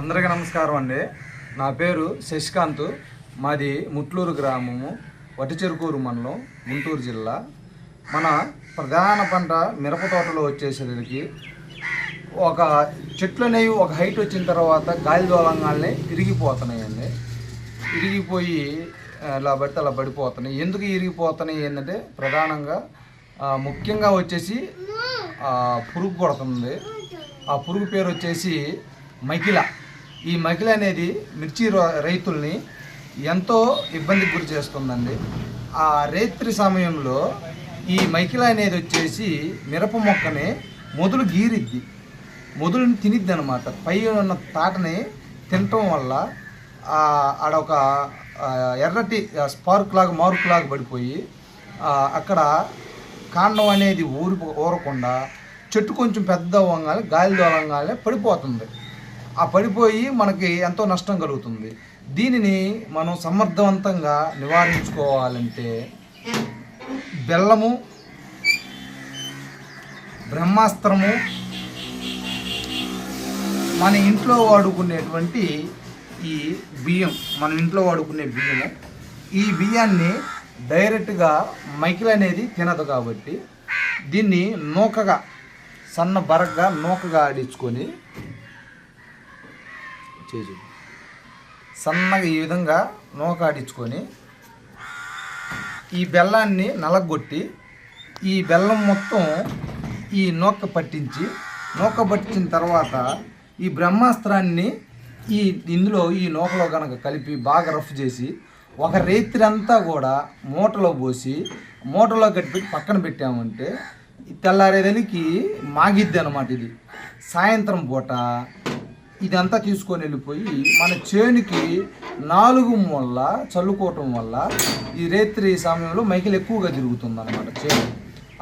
అందరికీ నమస్కారం అండి. నా పేరు శశికాంత్. మాది ముట్లూరు గ్రామము వటిచెరుకూరు మండలం గుంటూరు జిల్లా. మన ప్రధాన పంట మిరప తోటలో వచ్చేసరికి ఒక చెట్లు అనేవి ఒక హైట్ వచ్చిన తర్వాత గాలి దోలంగానే ఇరిగిపోతున్నాయండి. ఇరిగిపోయి ఇలా పడితే అలా పడిపోతున్నాయి. ఎందుకు ఇరిగిపోతున్నాయి ఏంటంటే ప్రధానంగా ముఖ్యంగా వచ్చేసి పురుగు కొడుతుంది. ఆ పురుగు పేరు వచ్చేసి మకిల ఈ మకిల అనేది మిర్చి రో- రైతుల్ని ఎంతో ఇబ్బందికి గురి చేస్తుందండి. ఆ రైత్రి సమయంలో ఈ మైకిల అనేది వచ్చేసి మిరప మొక్కని మొదలు గీరిద్ది. మొదలుని తినిద్ది అనమాట పై ఉన్న తాటని తినటం వల్ల ఆడొక ఎర్రటి స్పార్క్ లాగా మార్క్ లాగా పడిపోయి అక్కడ కాండం అనేది ఊరి ఊరకుండా చెట్టు కొంచెం పెద్ద వంగాలి గాలి దోలంగానే పడిపోతుంది. ఆ పడిపోయి మనకి ఎంతో నష్టం కలుగుతుంది. దీనిని మనం సమర్థవంతంగా నివారించుకోవాలంటే బెల్లము బ్రహ్మాస్త్రము మన ఇంట్లో వాడుకునేటువంటి ఈ బియ్యం మన ఇంట్లో వాడుకునే బియ్యము ఈ బియ్యాన్ని డైరెక్ట్గా మైకిల్ అనేది తినదు కాబట్టి దీన్ని నూకగా సన్న బరగ్గా నూకగా ఆడించుకొని చేజు. సన్నగా ఈ విధంగా నూక ఆడించుకొని ఈ బెల్లాన్ని నలగొట్టి ఈ బెల్లం మొత్తం ఈ నూక పట్టించి నూక పట్టించిన తర్వాత ఈ బ్రహ్మాస్త్రాన్ని ఈ ఇందులో ఈ నూకలో కనుక కలిపి బాగా రఫ్ చేసి ఒక రేత్రి అంతా కూడా మూటలో పోసి మూటలో కట్టి పక్కన పెట్టామంటే ఈ మాగిద్ది అనమాట ఇది. సాయంత్రం పూట ఇదంతా తీసుకొని వెళ్ళిపోయి మన చేనుకి నాలుగు మూల చల్లుకోవటం వల్ల ఈ రేత్రి సమయంలో మైకిలు ఎక్కువగా తిరుగుతుంది అనమాట చేను.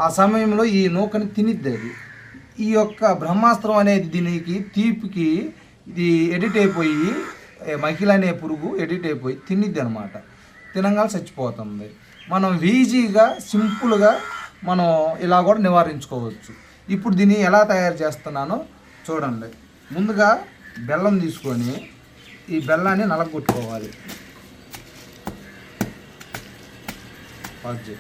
ఆ సమయంలో ఈ నూకని తినిద్ది అది. ఈ యొక్క బ్రహ్మాస్త్రం అనేది దీనికి తీపికి ఇది ఎడిట్ అయిపోయి ఏ మైకిల్ అనే పురుగు ఎడిట్ అయిపోయి తినిద్ది అనమాట తినంగా చచ్చిపోతుంది. మనం ఈజీగా సింపుల్గా మనం ఇలా కూడా నివారించుకోవచ్చు. ఇప్పుడు దీన్ని ఎలా తయారు చేస్తున్నానో చూడండి. ముందుగా బెల్లం తీసుకొని ఈ బెల్లాన్ని నలగొట్టుకోవాలి. పాజ్